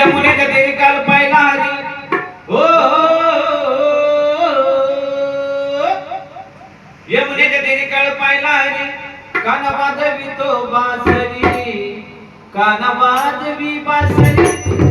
यमुनेच्या तेरी काल पाहिला हरी हो यमुनेच्या तेरी काळ पाहिला हरी काना वाजवी तो बासरी काना वाजवी बासरी.